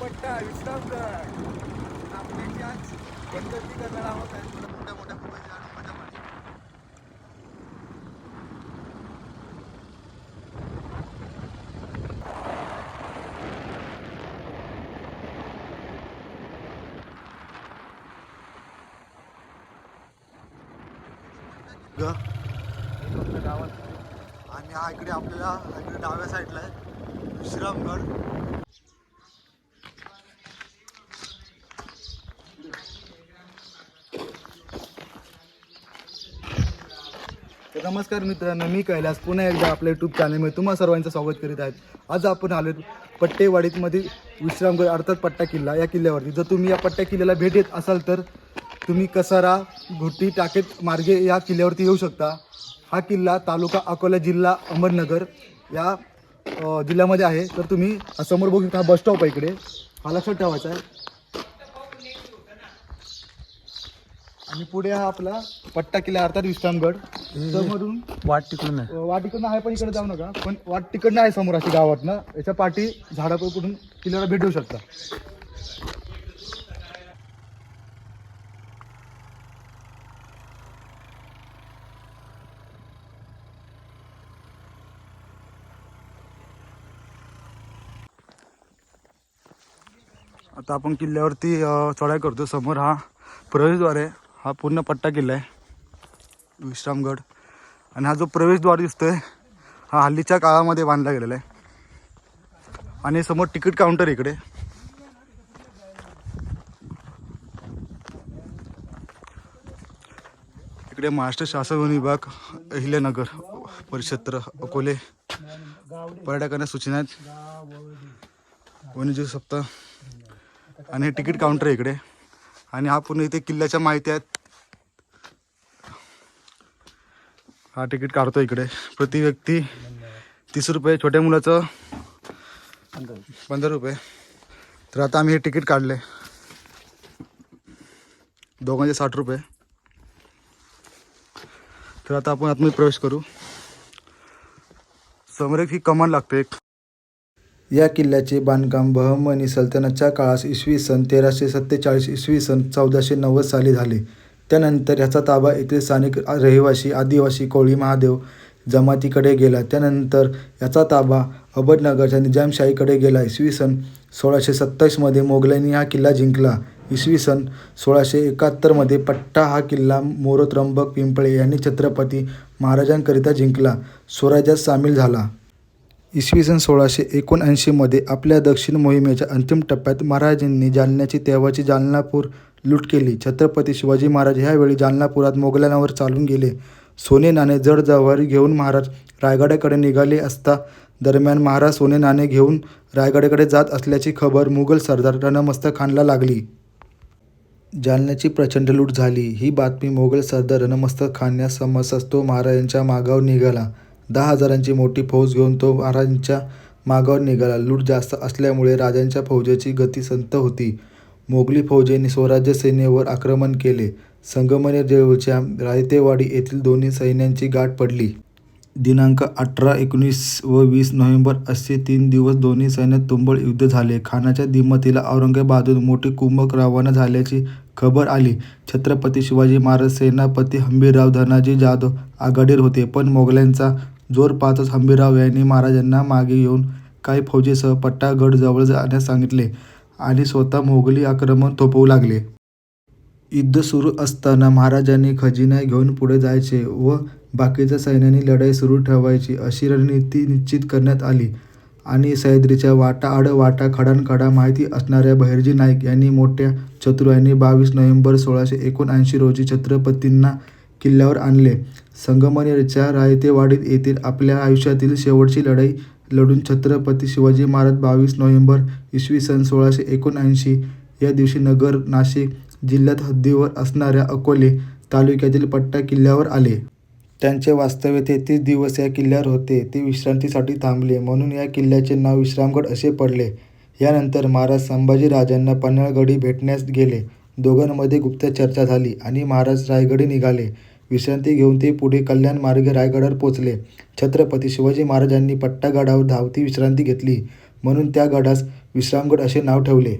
पट्टा विश्रामगड आपल्याच्या आज गणपती गजर आहोत मोठ्या मोठ्या मोबाईल आणि मजा मारली. ग फक्त गावात आणि हा इकडे आपल्याला हा इकडे डाव्या साईडला आहे विश्रामगड तर नमस्कार मित्रांनो मी कैलास. पुन्हा एकदा आपल्या यूट्यूब चॅनलमध्ये तुम्हा सर्वांचं स्वागत करीत आहेत आज आपण आलो पट्टेवाडीतमध्ये विश्रामगड अर्थात पट्टा किल्ला या किल्ल्यावरती. जर तुम्ही या पट्ट्या किल्ल्याला भेट देत असाल तर तुम्ही कसारा घोटी टाकेत मार्गे या किल्ल्यावरती येऊ शकता. हा किल्ला तालुका अकोला जिल्हा अहमदनगर या जिल्ह्यामध्ये आहे. तर तुम्ही समोर बघू शकता हा बस स्टॉप आहे इकडे. हा लक्षात ठेवायचा आहे. आणि पुढे हा आपला पट्टा किल्ला अर्थात विश्रामगड. समोरून. वाट तिकडून आहे. वाट तिकडनं आहे पण इकडे जाऊ नका. पण वाट तिकडनं आहे समोर अशी गावातनं. याच्या पाठी झाडाकडून किल्ल्याला भेट देऊ शकता. आता आपण किल्ल्यावरती अ, चढाई करतो समोर हा प्रवेशद्वार आहे. हा पूर्ण पट्टा किल्ला आहे. विश्रामगड. आणि हा जो प्रवेशद्वार दिसतोय हा हल्लीच्या काळामध्ये बांधला गेलेला आहे. आणि समोर तिकीट काउंटर इकडे. इकडे महाराष्ट्र शासन वन विभाग अहिल्यानगर परिक्षेत्र अकोले. पर्यटकांना सूचना आहेत. वन्यजीव सप्ताह. आणि हे तिकीट काउंटर आहे इकडे. आणि हा पूर्ण इथे किल्ल्याच्या माहिती आहेत. हा तिकीट काढतो इकडे. प्रति व्यक्ती तीस रुपये छोट्या मुलाचं पंधरा रुपये. तर आता आम्ही हे तिकीट काढले. दोघांचे साठ रुपये. तर आता आपण आतमध्ये प्रवेश करू. समोर एक ही कमान लागते एक. या किल्ल्याचे बांधकाम बहमनी सल्तनतच्या काळास इसवी सन तेराशे सत्तेचाळीस इसवी सन चौदाशे नव्वद साली झाले. त्यानंतर ह्याचा ताबा येथील स्थानिक रहिवासी आदिवासी कोळी महादेव जमातीकडे गेला. त्यानंतर याचा ताबा अहमदनगरच्या निजामशाहीकडे गेला. इसवी सन सोळाशे सत्तावीसमध्ये मोगलांनी हा किल्ला जिंकला. इसवी सन सोळाशे एकाहत्तरमध्ये पट्टा हा किल्ला मोरोत्रंबक पिंपळे यांनी छत्रपती महाराजांकरिता जिंकला. स्वराज्यात सामील झाला. इसवी सन सोळाशे एकोणऐंशीमध्ये आपल्या दक्षिण मोहिमेच्या अंतिम टप्प्यात महाराजांनी जालन्याची तेव्हाची जालनापूर लूट केली. छत्रपती शिवाजी महाराज ह्यावेळी जालनापुरात मोगलांवर चालून गेले. सोने नाणे जड जवारी घेऊन महाराज रायगडाकडे निघाले असता दरम्यान महाराज सोने नाणे घेऊन रायगडाकडे जात असल्याची खबर मुघल सरदार रणमस्त खानला लागली. जालन्याची प्रचंड लूट झाली. ही बातमी मोगल सरदार रणमस्तक खान या समजताच तो महाराजांच्या मागावर निघाला. दहा हजारांची मोठी फौज घेऊन तो महाराजांच्या मागावर निघाला. लूट जास्त असल्यामुळे राजांच्या फौजेची गती संत होती. मोगली फौजेने स्वराज्य सेनेवर आक्रमण केले. संगमनेर जवळच्या रायतेवाडी येथील दोन्ही सैन्यांची गाठ पडली. दिनांक अठरा एकोणीस व वीस नोव्हेंबर असे तीन दिवस दोन्ही सैन्यात तुंबळ युद्ध झाले. खानाच्या दिमतीला औरंगाबादहून मोठी कुंभक रवाना झाल्याची खबर आली. छत्रपती शिवाजी महाराज सेनापती हंबीरराव धनाजी जाधव आघाडीवर होते. पण मोगलांचा जोर पाहतच हंबीरराव यांनी महाराजांना मागे येऊन काही फौजेसह पट्टागड जवळ जाण्यास सांगितले. आणि स्वतः मोगली आक्रमण थोपवू लागले. युद्ध सुरू असताना महाराजांनी खजिना घेऊन पुढे जायचे व बाकीच्या सैन्याने लढाई सुरू ठेवायची अशी रणनीती निश्चित करण्यात आली. आणि सह्याद्रीच्या वाटा आड वाटा खडानखडा माहिती असणाऱ्या बहिर्जी नाईक यांनी मोठ्या चतुराईने बावीस नोव्हेंबर सोळाशे एकोणऐंशी रोजी छत्रपतींना किल्ल्यावर आणले. संगमनेरच्या रायतेवाडीत येथील आपल्या आयुष्यातील शेवटची लढाई लढून छत्रपती शिवाजी महाराज बावीस नोव्हेंबर इसवी सन सोळाशे एकोणऐंशी या दिवशी नगर नाशिक जिल्ह्यात हद्दीवर असणाऱ्या अकोले तालुक्यातील पट्टा किल्ल्यावर आले. त्यांचे वास्तव्य तेहतीस दिवस या किल्ल्यावर होते. ते विश्रांतीसाठी थांबले. म्हणून या किल्ल्याचे नाव विश्रामगड असे पडले. यानंतर महाराज संभाजीराजांना पन्हाळगडी भेटण्यास गेले. दोघांमध्ये गुप्त चर्चा झाली आणि महाराज रायगडी निघाले. विश्रांती घेऊन ते पुढे कल्याण मार्गे रायगडावर पोचले छत्रपती शिवाजी महाराजांनी पट्टागडावर धावती विश्रांती घेतली. म्हणून त्या गडास विश्रामगड असे नाव ठेवले.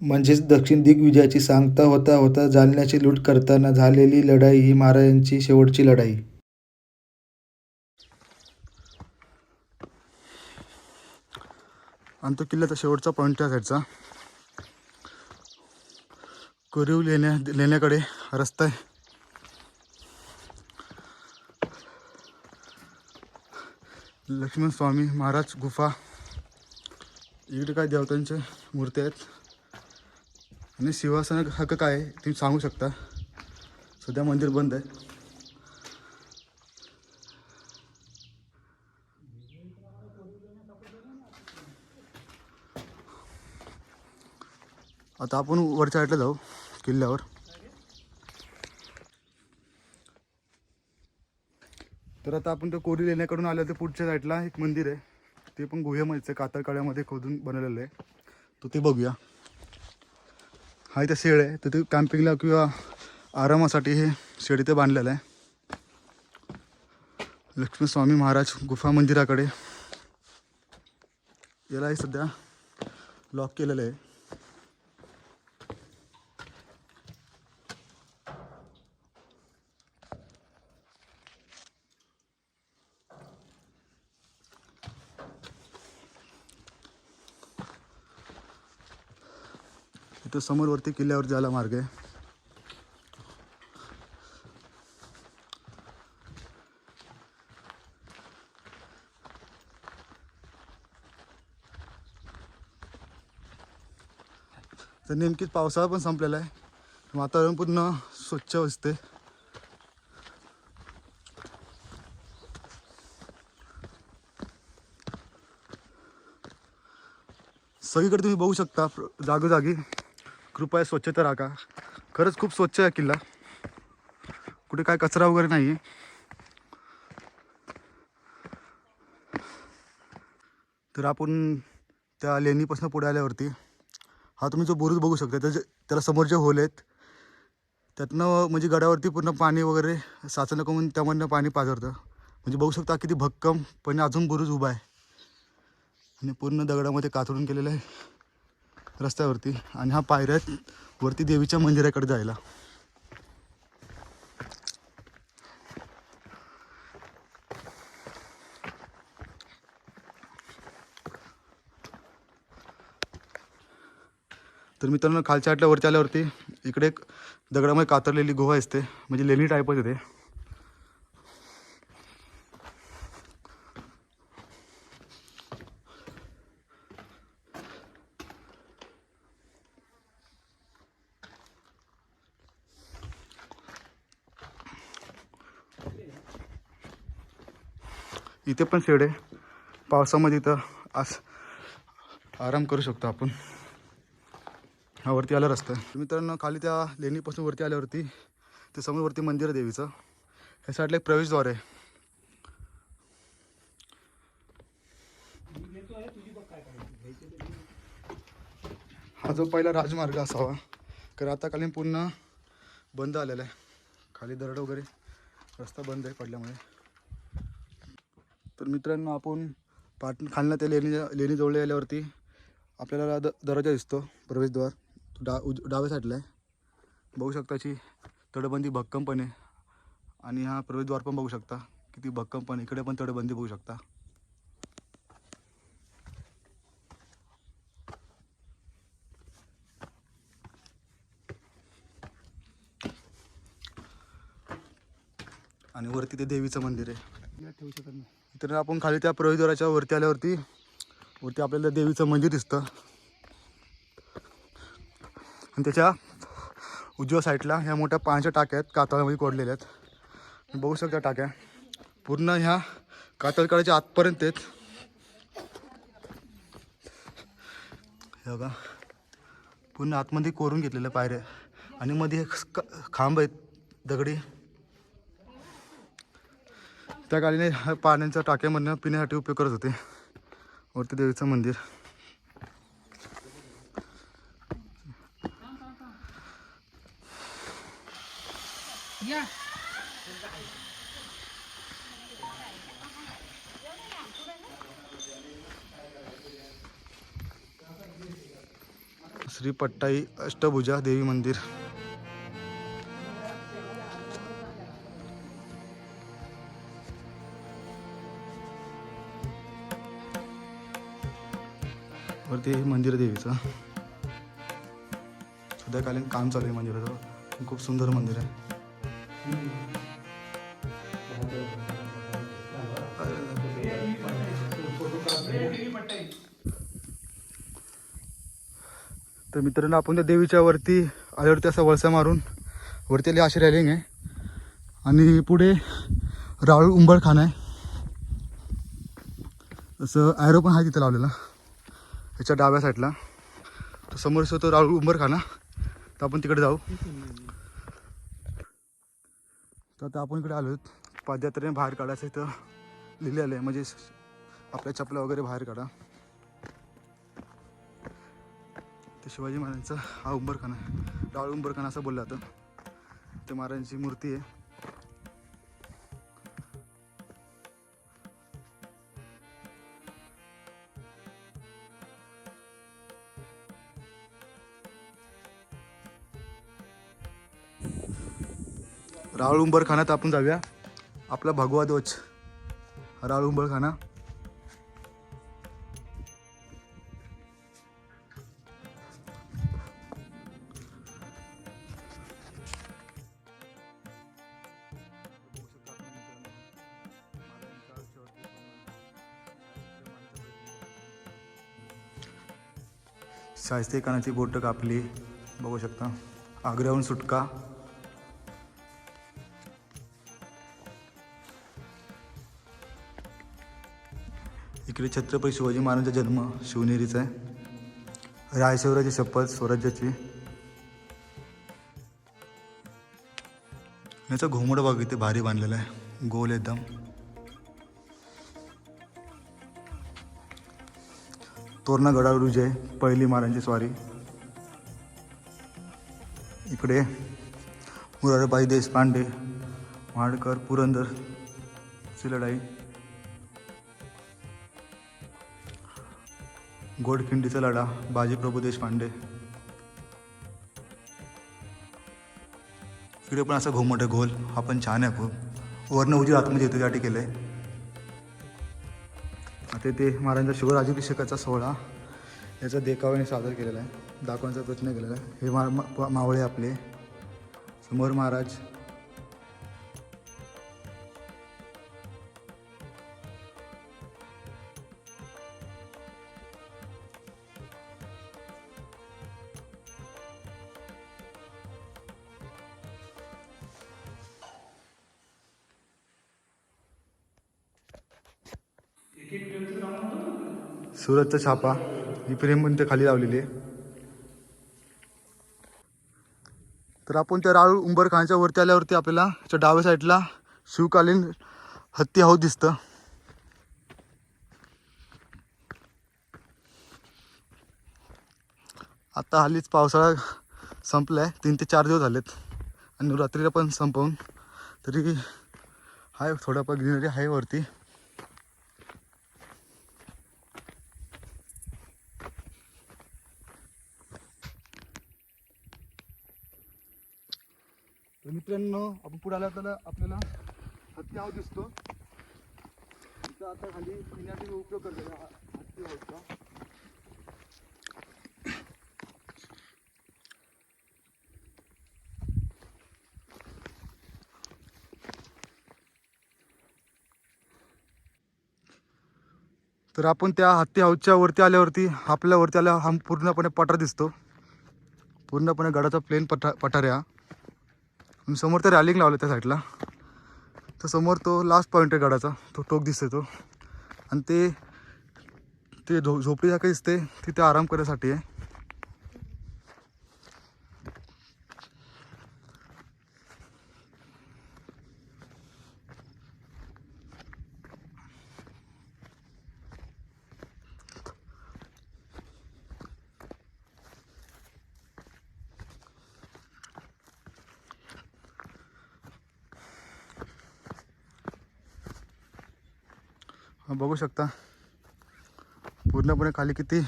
म्हणजेच दक्षिण दिग्विजयाची सांगता होता होता जालन्याची लूट करताना झालेली लढाई ही महाराजांची शेवटची लढाई. आणि तो किल्ल्याचा शेवटचा पॉईंट त्या साईडचा कोरीव लेण्या लेण्याकडे रस्ता आहे. लक्ष्मण स्वामी महाराज गुफा. इकडे काय देवतांच्या मूर्त्या आहेत? आणि सिंहासन हक्क काय आहे तुम्ही सांगू शकता. सध्या मंदिर बंद आहे. आता आपण वरच्या आटला जाऊ किल्ल्यावर. तर आता आपण त्या कोरी लेण्याकडून आलो तर पुढच्या साईडला एक मंदिर आहे. ते पण गुहेमध्येच आहे कातळकाळ्यामध्ये खोदून बनवलेलं आहे. तर ते बघूया. हा इथं शेड आहे. तर ते कॅम्पिंगला किंवा आरामासाठी हे शेड इथे बांधलेलं आहे. लक्ष्मीस्वामी महाराज गुफा मंदिराकडे. यालाही सध्या लॉक केलेलं आहे. इथं समोरवरती किल्ल्यावर जायला मार्ग आहे. तर नेमकीच पावसाळा पण संपलेला आहे. वातावरण पूर्ण स्वच्छ असते सगळीकडे तुम्ही बघू शकता जागोजागी. कृपया स्वच्छता राखा. खरंच खूप स्वच्छ आहे किल्ला. कुठे काय कचरा वगैरे नाही आहे तर आपण त्या लेणीपासून पुढे आल्यावरती हा तुम्ही जो बुरुज बघू शकता त्याचे त्याला समोर जे होल आहेत त्यातनं म्हणजे गडावरती पूर्ण पाणी वगैरे साचलं नको म्हणून त्यामधनं पाणी पाझरतं म्हणजे बघू शकता किती भक्कम पण अजून बुरुज उभा आहे. आणि पूर्ण दगडामध्ये कातडून केलेलं आहे. रस्त्यावरती आणि हा पायऱ्या वरती देवीच्या मंदिराकडे जायला. तर मित्रांनो खालच्या आटल्या वरती आल्यावरती इकडे एक दगडामध्ये कातरलेली गुहा असते म्हणजे लेणी टाईपच येते. इथे पण शेड आहे. पावसामध्ये इथं आस आराम करू शकतो आपण. हा वरती आला रस्ता. आहे मित्रांनो खाली त्या लेणीपासून वरती आल्यावरती ते समोरवरती मंदिर आहे देवीचं. ह्या साईडला एक प्रवेशद्वार आहे. हा जो पहिला राजमार्ग असावा कारण आता खाली पूर्ण बंद आलेला आहे. खाली दरड वगैरे रस्ता बंद आहे पडल्यामुळे. तर मित्रांनो आपण पाट खालना त्या लेणी लेणीजवळ आल्यावरती आपल्याला द दरवाजा दिसतो प्रवेशद्वार. तो डा उज डाव्या साईडला आहे. बघू शकता अशी तडबंदी भक्कमपण आहे आणि हा प्रवेशद्वार पण बघू शकता. किती भक्कम पण. इकडे पण तडबंदी बघू शकता. आणि वरती ते देवीचं मंदिर आहे. ठेवू शकत नाही. तर आपण खाली त्या प्रवेशद्वाराच्या वरती आल्यावरती वरती आपल्याला देवीचं मंदिर दिसतं. आणि त्याच्या उजव्या साईडला ह्या मोठ्या पाण्याच्या टाक्या आहेत कातळामध्ये कोडलेल्या आहेत. बघू शकता टाक्या. पूर्ण ह्या कातळकाळाच्या आतपर्यंत आहेत. हे बघा. पूर्ण आतमध्ये कोरून घेतलेल्या पायऱ्या. आणि मध्ये क- खांब आहेत दगडी. त्या काळीने पाण्याच्या टाक्यामधनं पिण्यासाठी उपयोग करत होते. वरती देवीचं मंदिर. श्री पट्टाई अष्टभुजा देवी मंदिर. ते मंदिर देवीचं. सध्याकालीन काम चालू आहे मंदिराचं. खूप सुंदर मंदिर आहे. तर मित्रांनो आपण त्या देवीच्या वरती आल्यावरती असा वळसा मारून वरती आली अशी रॅलिंग आहे. आणि पुढे राळू उंबरखाना आहे. असं ॲरो पण आहे तिथं लावलेला. ह्याच्या डाव्या साईडला. तर समोर तो राळू उंबरखाना. तर आपण तिकडे जाऊ. तर आता आपण इकडे आलो पादयात्रेने बाहेर काढायचं इथं लिहिलेलं आहे. म्हणजे आपल्या चपल्या वगैरे बाहेर काढा. ते शिवाजी महाराजांचा हा उंबरखाना. आहे डाळ उंबरखाना असं बोललं जातं. ते महाराजांची मूर्ती आहे. राहुल उंबरखान्यात आपण जाऊया. आपला भगवा ध्वज राहुल खाना शाहिस्ते कानाची बोटं कापली. बघू शकता. आग्र्याहून सुटका. इकडे छत्रपती शिवाजी महाराजांचा जन्म शिवनेरीचा आहे. रायशिवराची शपथ स्वराज्याची. याचा घोमड भाग इथे भारी बांधलेला आहे. गोल एकदम. तोरणा गडावर विजय पहिली महाराजांची स्वारी. इकडे मुरारबाई देशपांडे वाडकर पुरंदर ची लढाई. गोडखिंडीचा लढा बाजीप्रभू देशपांडे. इकडे पण असा घोमट आहे गोल हा पण छान आहे खूप. वर्ण उजी आतमध्ये येतो त्यासाठी केलं आहे आता ते महाराजांचा शिवराजाभिषेकाचा सोहळा याचा देखाव्याने सादर केलेला आहे दाखवण्याचा प्रयत्न केलेला आहे. हे मा मा- मावळे आपले. समोर महाराज सुरतचा छापा ही फ्रेम पण ते खाली लावलेली आहे. तर आपण त्या राळू उंबर खानच्या वरती आल्यावरती आपल्याला त्याच्या डाव्या साईडला शिवकालीन हत्ती हाऊस दिसतं. आता हल्लीच पावसाळा संपलाय. तीन ते चार दिवस झालेत आणि रात्रीला पण संपवून. तरी आहे थोडंफार ग्रीनरी आहे वरती. मित्रांनो आपण पुढे आला तर आपल्याला हत्ती हाव दिसतो. तिथं आता खाली पिण्यासाठी उपयोग करतो. हत्ती तर आपण त्या हत्ती हाऊसच्या वरती आल्यावरती आपल्यावरती आल्या हा पूर्णपणे पठार दिसतो. पूर्णपणे गडाचा प्लेन पठा पठार आहे हा. समोर त्या रॅलिंग लावलं त्या साईडला तर समोर तो लास्ट पॉईंट आहे गडाचा तो टोक दिसतो तो. आणि ते ते झो झोपडीसारखं दिसते तिथे आराम करण्यासाठी आहे. बघू शकता. पूर्णपणे खाली किती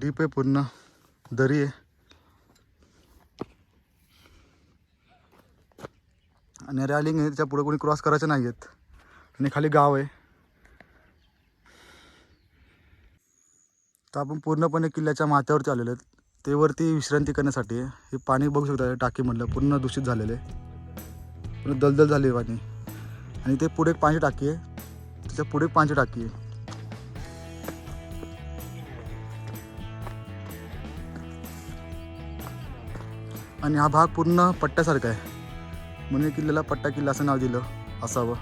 डीप आहे पूर्ण दरी आहे. आणि रॅलिंग आहे त्याच्या पुढे कोणी क्रॉस करायचे नाही आहेत आणि खाली गाव आहे. तर आपण पूर्णपणे किल्ल्याच्या माथ्यावरती आलेलो आहेत. ते वरती विश्रांती करण्यासाठी हे पाणी बघू शकता टाकी टाकीमधलं पूर्ण दूषित झालेलं आहे. पूर्ण दलदल झाली आहे पाणी. आणि ते पुढे एक पाणी टाकी आहे त्याच्या पुढे पाणी टाकी आहे आणि हा भाग पूर्ण पट्ट्यासारखा आहे. म्हणून किल्ल्याला पट्टा किल्ला असं नाव दिलं असावं.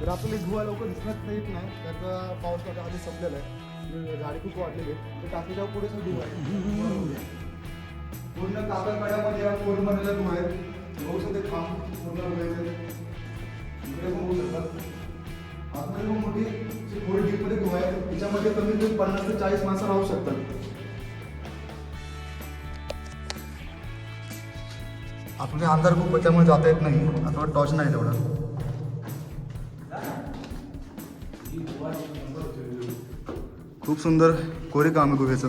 तर आपल्याला धुवा लवकर दिसण्यात येत नाही. तर पाऊस आता आधी संपलेला आहे. झाडे खूप वाढलेली आहे. तर टाकीच्या पुढे धुवा आहे. पूर्ण कागदपाड्यामध्ये या कोरमधला धुवा आहे. बघू शकते काम पूर्ण उभे इकडे पण होऊ शकतात. आतमध्ये पण मोठी जी थोडी डीपमध्ये धुवा आहे. त्याच्यामध्ये कमीत कमी पन्नास ते चाळीस माणसं राहू शकतात. आपले अंधार खूप त्यामुळे जाता येत नाही. अथवा टॉर्च नाही तेवढा. खूप सुंदर कोरे काम आहे गुहेचं.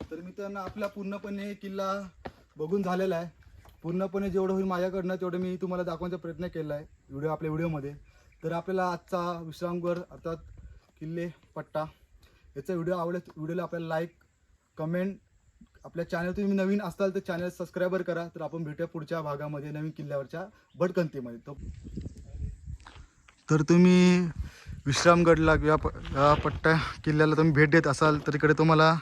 तर मित्रांनो आपला पूर्णपणे किल्ला बघून झालेला आहे. पूर्णपणे जेवढं होईल माझ्याकडनं तेवढं मी तुम्हाला दाखवण्याचा प्रयत्न केला आहे. व्हिडिओ आपल्या व्हिडिओमध्ये. तर आपल्याला आजचा विश्रामगड अर्थात किल्ले पट्टा याचा व्हिडिओ आवडेल व्हिडिओला आपल्याला लाईक कमेंट आपल्या चॅनल तुम्ही नवीन असाल तर चॅनल सबस्क्राईबर करा. तर आपण भेटूया पुढच्या भागामध्ये नवीन किल्ल्यावरच्या भटकंतीमध्ये. तो तर तुम्ही विश्रामगडला किंवा प पट्टा किल्ल्याला तुम्ही भेट देत असाल तर इकडे तुम्हाला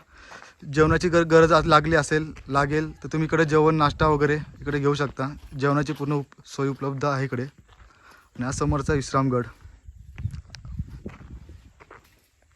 जेवणाची गर गरज लागली असेल लागेल तर तुम्ही इकडे जेवण नाश्ता वगैरे इकडे घेऊ शकता. जेवणाची पूर्ण उप सोय उपलब्ध आहे इकडे. आणि हा समोरचा विश्रामगड.